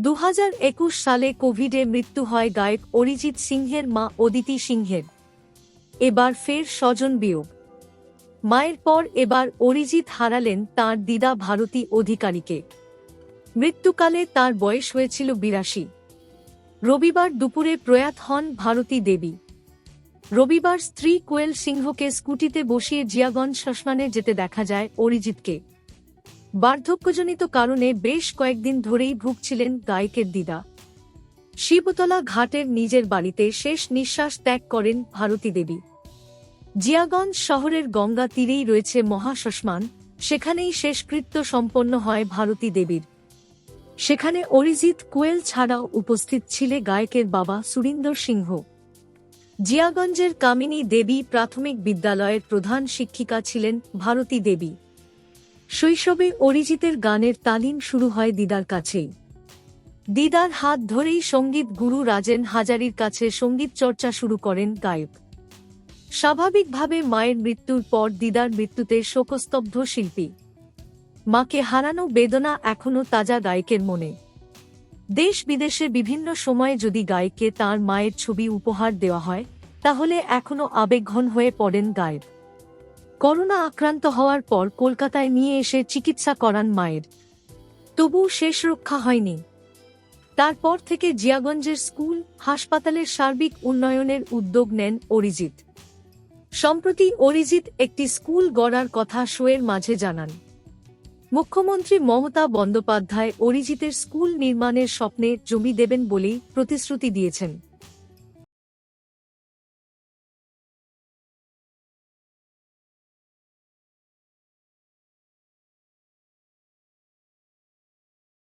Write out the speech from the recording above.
দু হাজার একুশ সালে কোভিডে মৃত্যু হয় গায়ক অরিজিৎ সিংহের মা অদিতি সিংহের। এবার ফের স্বজন বিয়োগ। মায়ের পর এবার অরিজিৎ হারালেন তাঁর দিদা ভারতী অধিকারীকে। মৃত্যুকালে তার বয়স হয়েছিল বিরাশি। রবিবার দুপুরে প্রয়াত হন ভারতী দেবী। রবিবার স্ত্রী কোয়েল সিংহকে স্কুটিতে বসিয়ে জিয়াগঞ্জ শ্মশানে যেতে দেখা যায় অরিজিৎকে। বার্ধক্যজনিত কারণে বেশ কয়েকদিন ধরেই ভুগছিলেন গায়কের দিদা। শিবতলা ঘাটের নিজের বাড়িতে শেষ নিঃশ্বাস ত্যাগ করেন ভারতী দেবী। জিয়াগঞ্জ শহরের গঙ্গা তীরেই রয়েছে মহাশ্মশান, সেখানেই শেষকৃত্য সম্পন্ন হয় ভারতী দেবীর। সেখানে অরিজিৎ কোয়েল ছাড়াও উপস্থিত ছিলে গায়কের বাবা সুরিন্দর সিংহ। জিয়াগঞ্জের কামিনী দেবী প্রাথমিক বিদ্যালয়ের প্রধান শিক্ষিকা ছিলেন ভারতী দেবী। শৈশবে অরিজিতের গানের তালিম শুরু হয় দিদার কাছেই। দিদার হাত ধরেই সংগীত গুরু রাজেন হাজারির কাছে সংগীত চর্চা শুরু করেন গায়ক। স্বাভাবিকভাবে মায়ের মৃত্যুর পর দিদার মৃত্যুতে শোকস্তব্ধ শিল্পী। মাকে হারানো বেদনা এখনও তাজা গায়কের মনে। দেশ বিদেশে বিভিন্ন সময়ে যদি গায়ককে তার মায়ের ছবি উপহার দেওয়া হয়, তাহলে এখনও আবেগঘন হয়ে পড়েন গায়ক। করোনা আক্রান্ত হওয়ার পর কলকাতায় নিয়ে এসে চিকিৎসা করান মায়ের। তবু শেষ রক্ষা হয়নি। তারপর থেকে জিয়াগঞ্জের স্কুল, হাসপাতালের সার্বিক উন্নয়নের উদ্যোগ নেন অরিজিৎ। সম্প্রতি অরিজিৎ একটি স্কুল গড়ার কথা শোয়ের মাঝে জানান। মুখ্যমন্ত্রী মমতা বন্দ্যোপাধ্যায় অরিজিতের স্কুল নির্মাণের স্বপ্নে জমি দেবেন বলেই প্রতিশ্রুতি দিয়েছেন।